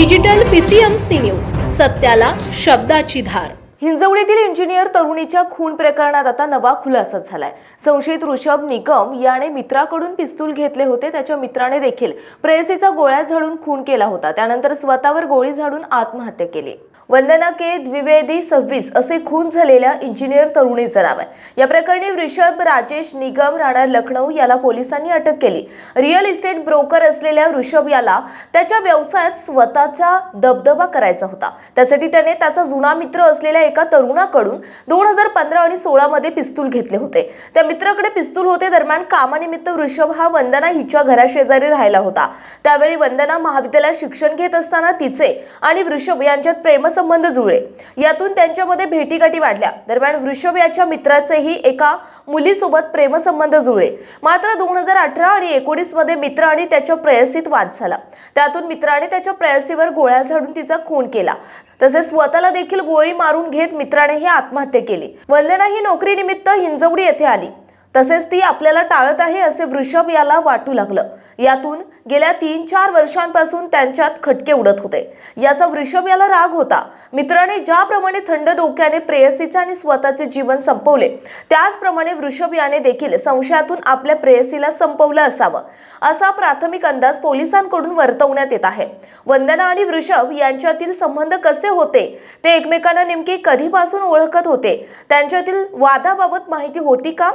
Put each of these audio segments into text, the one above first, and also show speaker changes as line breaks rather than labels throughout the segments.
Digital PCMC news. सत्याला शब्दाची धार.
हिंजवडीतील इंजिनियर तरुणीच्या खून प्रकरणात आता नवा खुलासा झालाय. संशयित ऋषभ निकम याने मित्राकडून पिस्तूल घेतले होते. त्याच्या मित्राने देखील प्रेयसीचा गोळ्या झाडून खून केला होता. त्यानंतर स्वतःवर गोळी झाडून आत्महत्या केली. वंदना के द्विवेदी सव्वीस असे खून झालेल्या इंजिनियर तरुणीचं नाव आहे. या प्रकरणी ऋषभ राजेश निगम राहणार लखनौ याला पोलिसांनी अटक केली. रिअल इस्टेट ब्रोकर असलेल्या ऋषभ याला त्याच्या व्यवसायात स्वतःचा दबदबा करायचा होता. त्यासाठी त्याने त्याचा जुना मित्र असलेल्या एका तरुणाकडून दोन हजार पंधरा आणि सोळा मध्ये पिस्तूल घेतले होते. त्या मित्राकडे पिस्तूल होते दरम्यान कामानिमित्त वृषभ हा वंदना हिच्या घराशेजारी राहिला होता. त्यावेळी वंदना महाविद्यालयात शिक्षण घेत असताना तिचे आणि वृषभ यांच्यात प्रेमसंबंध जुळले. यातून त्यांच्यामध्ये भेटीगाठी वाढल्या. दरम्यान वृषभ याच्या मित्राचेही एका मुलीसोबत प्रेमसंबंध जुळले. मात्र दोन हजार अठरा आणि एकोणीसमध्ये मित्र आणि त्याच्या प्रेयसीत वाद झाला. त्यातून मित्राने त्याच्या प्रेयसीवर गोळ्या झाडून तिचा खून केला. तसेच स्वतःला देखील गोळी मारून घेत मित्रानेही आत्महत्या केली. वल्लेना ही नोकरीनिमित्त हिंजवडी येथे आली. तसेच ती आपल्याला टाळत आहे असे वृषभ याला वाटू लागलं. यातून गेल्या तीन चार वर्षांपासून त्यांच्यात खटके उडत होते. याचा वृषभ याला राग होता. मित्राने ज्याप्रमाणे थंड डोक्याने प्रेयसीचे आणि स्वतःचे जीवन संपवले त्याचप्रमाणे वृषभ याने देखील संशयातून आपल्या प्रेयसीला संपवलं असावं. असा प्राथमिक अंदाज पोलिसांकडून वर्तवण्यात येत आहे. वंदना आणि वृषभ यांच्यातील संबंध कसे होते ते एकमेकांना नेमके कधीपासून ओळखत होते त्यांच्यातील वादाबाबत माहिती होती का?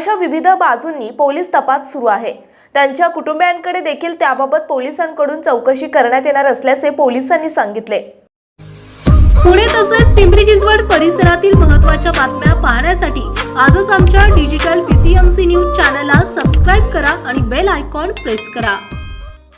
अशा विविध बाजूंनी पोलीस तपास सुरू आहे. त्यांच्या कुटुंबियांकडे देखील त्याबाबत पोलिसांकडून चौकशी करण्यात येणार असल्याचे पोलिसांनी सांगितले.
पुणे तसेच पिंपरी चिंचवड परिसरातील महत्त्वाच्या बातम्या पाहण्यासाठी आजच आमच्या डिजिटल पीसीएमसी न्यूज चॅनलला सबस्क्राईब करा आणि बेल आयकॉन प्रेस करा.